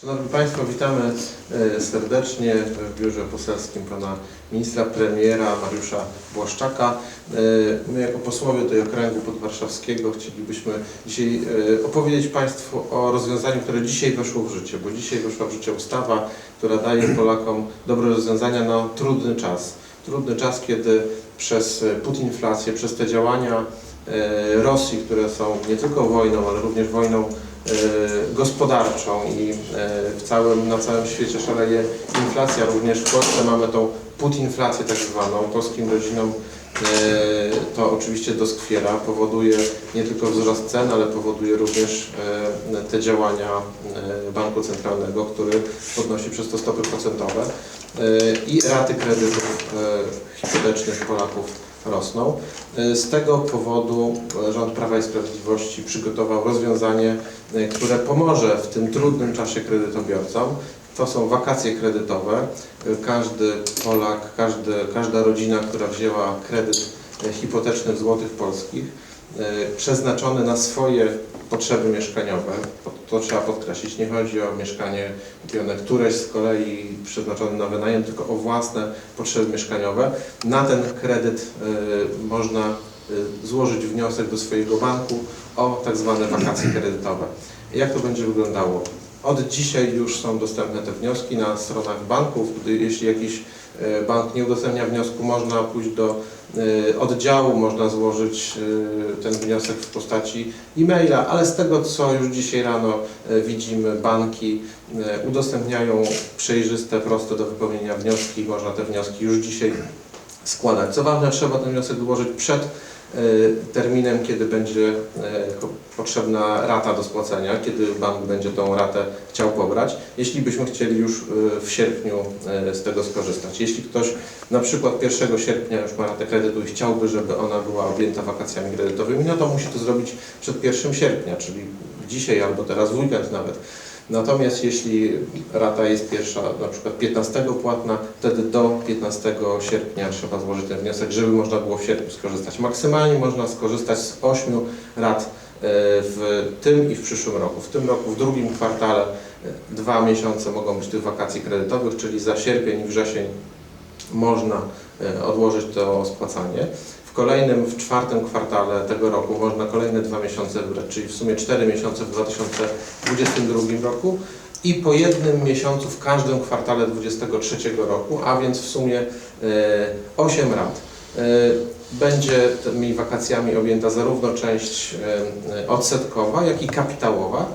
Szanowni Państwo, witamy e, serdecznie w biurze poselskim pana ministra premiera Mariusza Błaszczaka. E, My jako posłowie tej okręgu podwarszawskiego chcielibyśmy dzisiaj e, opowiedzieć Państwu o rozwiązaniu, które dzisiaj weszło w życie, bo dzisiaj weszła w życie ustawa, która daje Polakom dobre rozwiązania na trudny czas. Trudny czas, kiedy przez putinflację, przez te działania Rosji, które są nie tylko wojną, ale również wojną gospodarczą i e, w całym, na całym świecie szaleje inflacja. Również w Polsce mamy tą putinflację tak zwaną. Polskim rodzinom e, to oczywiście doskwiera, powoduje nie tylko wzrost cen, ale powoduje również e, te działania e, Banku Centralnego, który podnosi przez to stopy procentowe e, i raty kredytów e, hipotecznych Polaków rosną. E, Z tego powodu e, rząd Prawa i Sprawiedliwości przygotował rozwiązanie, e, które pomoże w tym trudnym czasie kredytobiorcom. To są wakacje kredytowe. Każdy Polak, każdy, każda rodzina, która wzięła kredyt hipoteczny w złotych polskich, e, przeznaczony na swoje potrzeby mieszkaniowe. To- trzeba podkreślić. Nie chodzi o mieszkanie kupione któreś z kolei przeznaczone na wynajem, tylko o własne potrzeby mieszkaniowe. Na ten kredyt e, można e, złożyć wniosek do swojego banku o tak zwane wakacje kredytowe. Jak to będzie wyglądało? Od dzisiaj już są dostępne te wnioski na stronach banków. Jeśli jakiś e, bank nie udostępnia wniosku, można pójść do e, oddziału, można złożyć e, ten wniosek w postaci e-maila, ale z tego co już dzisiaj rano widzimy, banki udostępniają przejrzyste, proste do wypełnienia wnioski. Można te wnioski już dzisiaj składać. Co ważne, trzeba ten wniosek złożyć przed terminem, kiedy będzie e, potrzebna rata do spłacenia, kiedy bank będzie tą ratę chciał pobrać, jeśli byśmy chcieli już e, w sierpniu e, z tego skorzystać. Jeśli ktoś na przykład 1 sierpnia już ma ratę kredytu i chciałby, żeby ona była objęta wakacjami kredytowymi, no to musi to zrobić przed 1 sierpnia, czyli dzisiaj albo teraz w weekend nawet. Natomiast jeśli rata jest pierwsza, na przykład 15 płatna, wtedy do 15 sierpnia trzeba złożyć ten wniosek, żeby można było w sierpniu skorzystać. Maksymalnie można skorzystać z 8 rat e, w tym i w przyszłym roku. W tym roku, w drugim kwartale, e, dwa miesiące mogą być tych wakacji kredytowych, czyli za sierpień i wrzesień można e, odłożyć to spłacanie. W kolejnym, w czwartym kwartale tego roku można kolejne dwa miesiące wybrać, czyli w sumie cztery miesiące w 2022 roku i po jednym miesiącu w każdym kwartale 2023 roku, a więc w sumie e, 8 rat. E, Będzie tymi wakacjami objęta zarówno część e, odsetkowa, jak i kapitałowa.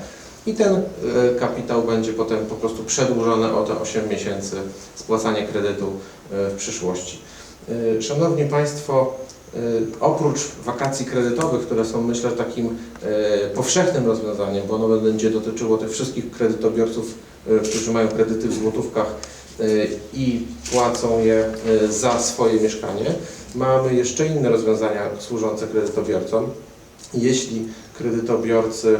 I ten e, kapitał będzie potem po prostu przedłużony o te 8 miesięcy spłacanie kredytu e, w przyszłości. E, Szanowni Państwo, e, oprócz wakacji kredytowych, które są myślę takim e, powszechnym rozwiązaniem, bo ono będzie dotyczyło tych wszystkich kredytobiorców, e, którzy mają kredyty w złotówkach e, i płacą je e, za swoje mieszkanie, mamy jeszcze inne rozwiązania służące kredytobiorcom. Jeśli kredytobiorcy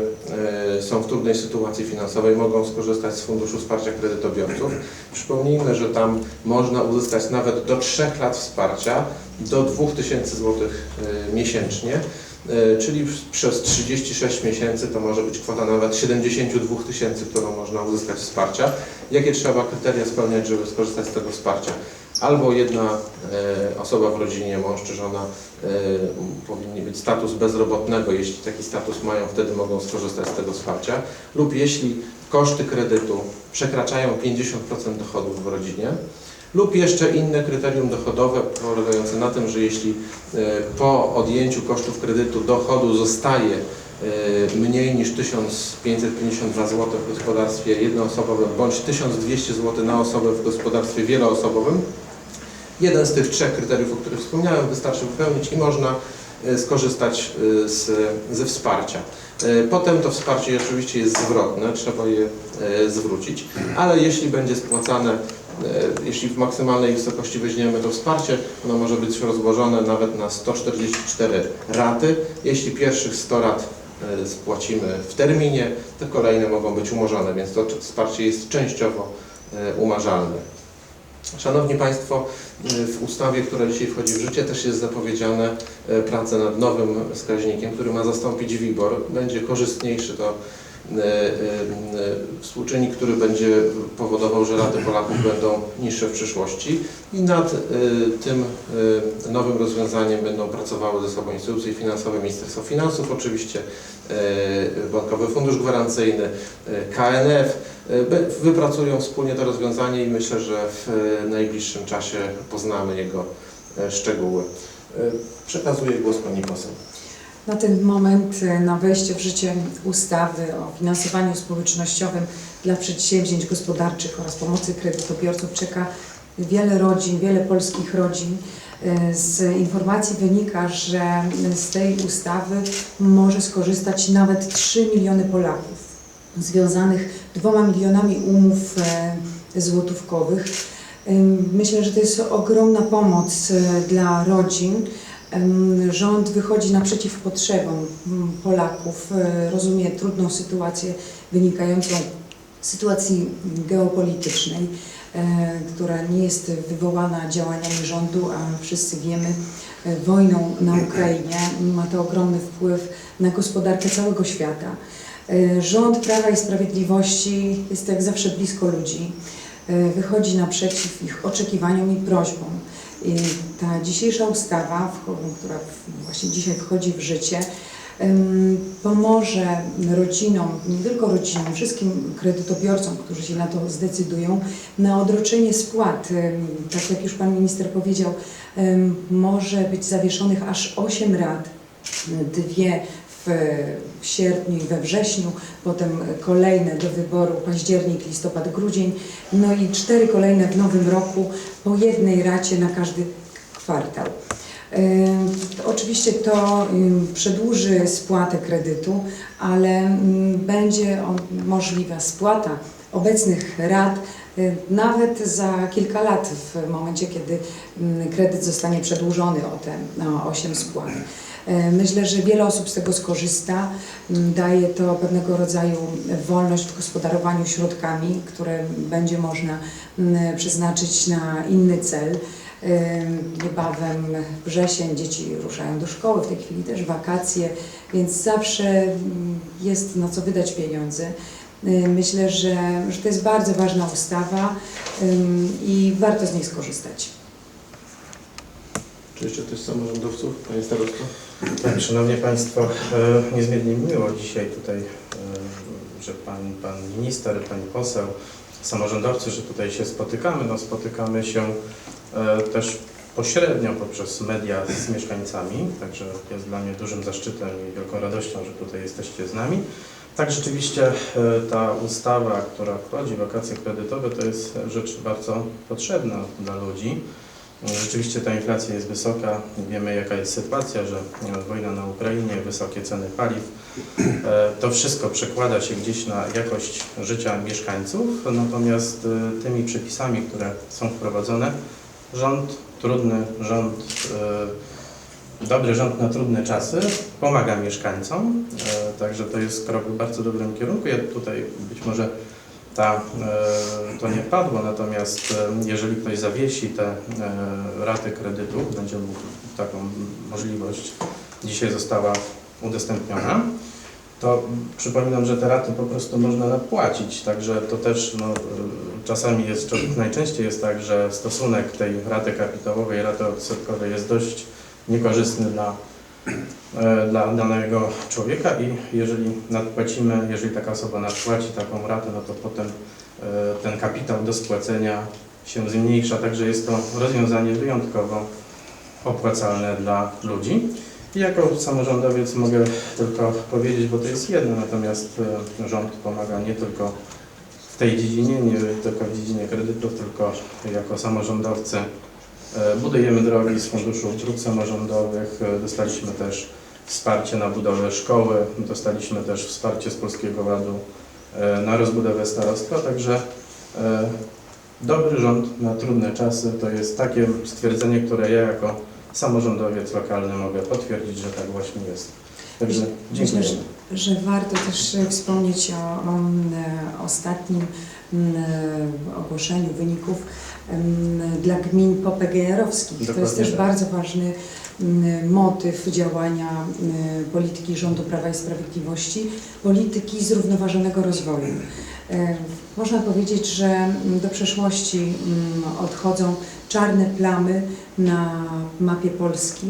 e, są w trudnej sytuacji finansowej, mogą skorzystać z Funduszu Wsparcia Kredytobiorców. Przypomnijmy, że tam można uzyskać nawet do 3 lat wsparcia, do 2000 zł miesięcznie, czyli w- przez 36 miesięcy to może być kwota nawet 72 tysięcy, którą można uzyskać wsparcia. Jakie trzeba kryteria spełniać, żeby skorzystać z tego wsparcia? Albo jedna e, osoba w rodzinie, mąż czy żona, e, powinni być status bezrobotnego. Jeśli taki status mają, wtedy mogą skorzystać z tego wsparcia. Lub jeśli koszty kredytu przekraczają 50% dochodów w rodzinie. Lub jeszcze inne kryterium dochodowe polegające na tym, że jeśli e, po odjęciu kosztów kredytu dochodu zostaje e, mniej niż 1552 zł w gospodarstwie jednoosobowym bądź 1200 zł na osobę w gospodarstwie wieloosobowym, Jeden z tych trzech kryteriów, o których wspomniałem, wystarczy wypełnić i można e, skorzystać z, ze wsparcia. Potem to wsparcie oczywiście jest zwrotne, trzeba je zwrócić, ale jeśli będzie spłacane, jeśli w maksymalnej wysokości weźmiemy to wsparcie, ono może być rozłożone nawet na 144 raty. Jeśli pierwszych 100 rat e, spłacimy w terminie, to kolejne mogą być umorzone, więc to wsparcie jest częściowo e, umarzalne. Szanowni Państwo, w ustawie, która dzisiaj wchodzi w życie, też jest zapowiedziane e, prace nad nowym wskaźnikiem, który ma zastąpić WIBOR. Będzie korzystniejszy e, e, współczynnik, który będzie powodował, że raty Polaków będą niższe w przyszłości i nad e, tym e, nowym rozwiązaniem będą pracowały ze sobą instytucje finansowe, Ministerstwo Finansów oczywiście, e, Bankowy Fundusz Gwarancyjny, e, KNF, e, wypracują wspólnie to rozwiązanie i myślę, że w e, najbliższym czasie poznamy jego e, szczegóły. E, Przekazuję głos Pani poseł. Na ten moment, e, na wejście w życie ustawy o finansowaniu społecznościowym dla przedsięwzięć gospodarczych oraz pomocy kredytobiorców czeka wiele rodzin, wiele polskich rodzin. E, Z informacji wynika, że z tej ustawy może skorzystać nawet 3 miliony Polaków związanych dwoma milionami umów e, złotówkowych. Myślę, że to jest ogromna pomoc dla rodzin. Rząd wychodzi naprzeciw potrzebom mm, Polaków, e, rozumie trudną sytuację wynikającą z sytuacji geopolitycznej, e, która nie jest wywołana działaniami rządu, a wszyscy wiemy, e, wojną na Ukrainie. Ma to ogromny wpływ na gospodarkę całego świata. Rząd Prawa i Sprawiedliwości jest jak zawsze blisko ludzi. Wychodzi naprzeciw ich oczekiwaniom i prośbom. Ta dzisiejsza ustawa, która właśnie dzisiaj wchodzi w życie, pomoże rodzinom, nie tylko rodzinom, wszystkim kredytobiorcom, którzy się na to zdecydują, na odroczenie spłat. Tak jak już Pan Minister powiedział, może być zawieszonych aż 8 rat, dwie w, sierpniu i we wrześniu, potem kolejne do wyboru październik, listopad, grudzień, no i cztery kolejne w nowym roku po jednej racie na każdy kwartał. Oczywiście to przedłuży spłatę kredytu, ale będzie możliwa spłata obecnych rat y, nawet za kilka lat w momencie, kiedy ym, kredyt zostanie przedłużony o te no, 8 spłat. E, Myślę, że wiele osób z tego skorzysta. Ym, Daje to pewnego rodzaju wolność w gospodarowaniu środkami, które będzie można ym, przeznaczyć na inny cel. Ym, Niebawem wrzesień, dzieci ruszają do szkoły, w tej chwili też wakacje, więc zawsze jest na co wydać pieniądze. Ym, Myślę, że, że to jest bardzo ważna ustawa i warto z niej skorzystać. Czy jeszcze ktoś z samorządowców? Panie Starosto? Tak, Szanowni Państwo, e, niezmiernie miło dzisiaj tutaj, e, że Pan, pan Minister, Pani Poseł, samorządowcy, że tutaj się spotykamy. No, spotykamy się e, też pośrednio poprzez media z mieszkańcami, także jest dla mnie dużym zaszczytem i wielką radością, że tutaj jesteście z nami. Tak, rzeczywiście e, ta ustawa, która wchodzi, wakacje kredytowe, to jest rzecz bardzo potrzebna dla ludzi. Rzeczywiście ta inflacja jest wysoka, wiemy jaka jest sytuacja, że e, wojna na Ukrainie, wysokie ceny paliw, e, to wszystko przekłada się gdzieś na jakość życia mieszkańców, natomiast tymi przepisami, które są wprowadzone, rząd, trudny rząd, dobry rząd na trudne czasy. Pomaga mieszkańcom, e, także to jest krok w bardzo dobrym kierunku. Ja tutaj być może ta, e, to nie padło, natomiast e, jeżeli ktoś zawiesi te raty kredytu, będzie mógł taką możliwość, dzisiaj została udostępniona, to przypominam, że te raty po prostu można nadpłacić, także to też no, czasami jest, najczęściej jest tak, że stosunek tej raty kapitałowej, raty odsetkowej jest dość niekorzystny dla e, dla danego człowieka i jeżeli nadpłacimy, jeżeli taka osoba nadpłaci taką ratę, no to potem e, ten kapitał do spłacenia się zmniejsza, także jest to rozwiązanie wyjątkowo opłacalne dla ludzi. I jako samorządowiec mogę tylko powiedzieć, bo to jest jedno, natomiast e, rząd pomaga nie tylko w tej dziedzinie, nie tylko w dziedzinie kredytów, tylko jako samorządowcy Budujemy drogi z Funduszu Dróg Samorządowych, e, dostaliśmy też wsparcie na budowę szkoły, dostaliśmy też wsparcie z Polskiego Ładu e, na rozbudowę starostwa, także e, dobry rząd na trudne czasy to jest takie stwierdzenie, które ja jako samorządowiec lokalny mogę potwierdzić, że tak właśnie jest. Także Myślę, dziękuję. że, że warto też e, wspomnieć o, o e, ostatnim ogłoszeniu wyników em, dla gmin popegeerowskich. To jest Dokładnie też tak. bardzo ważny mm, motyw działania mm, polityki rządu Prawa i Sprawiedliwości, polityki zrównoważonego rozwoju. E, Można powiedzieć, że mm, do przeszłości mm, odchodzą czarne plamy na mapie Polski,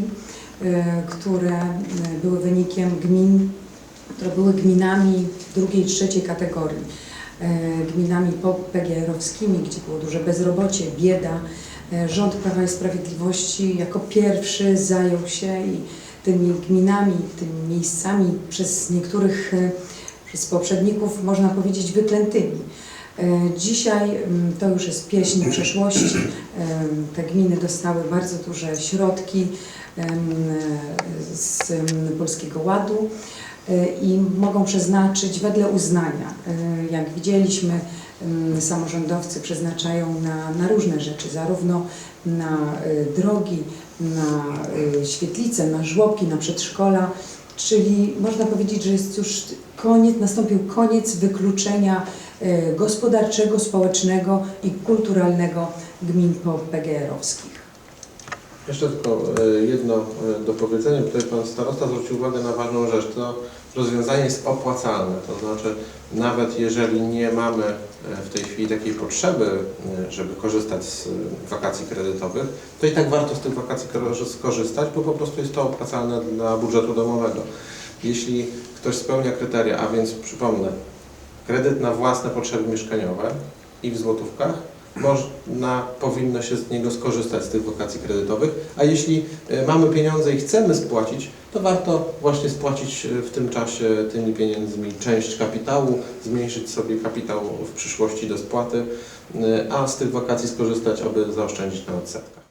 e, które e, były wynikiem gmin, które były gminami drugiej i trzeciej kategorii, gminami PGR-owskimi, gdzie było duże bezrobocie, bieda. E, Rząd Prawa i Sprawiedliwości jako pierwszy zajął się i tymi gminami, tymi miejscami przez niektórych, e, przez poprzedników, można powiedzieć, wyklętymi. E, Dzisiaj mm, to już jest pieśń przeszłości. Te gminy dostały bardzo duże środki z Polskiego Ładu e, i mogą przeznaczyć wedle uznania. E, Jak widzieliśmy, em, samorządowcy przeznaczają na, na różne rzeczy, zarówno na e, drogi, na e, świetlice, na żłobki, na przedszkola, czyli można powiedzieć, że jest już koniec, nastąpił koniec wykluczenia gospodarczego, społecznego i kulturalnego gmin PGR-owskich. Jeszcze tylko e, jedno e, dopowiedzenie. Tutaj Pan Starosta zwrócił uwagę na ważną rzecz. To rozwiązanie jest opłacalne. To znaczy, nawet jeżeli nie mamy e, w tej chwili takiej potrzeby, żeby korzystać z wakacji kredytowych, to i tak warto z tych wakacji kor- skorzystać, bo po prostu jest to opłacalne dla budżetu domowego. Jeśli ktoś spełnia kryteria, a więc przypomnę, kredyt na własne potrzeby mieszkaniowe i w złotówkach, można, powinno się z niego skorzystać z tych wakacji kredytowych, a jeśli e, mamy pieniądze i chcemy spłacić, to warto właśnie spłacić e, w tym czasie tymi pieniędzmi część kapitału, zmniejszyć sobie kapitał w przyszłości do spłaty, e, a z tych wakacji skorzystać, aby zaoszczędzić na odsetkach.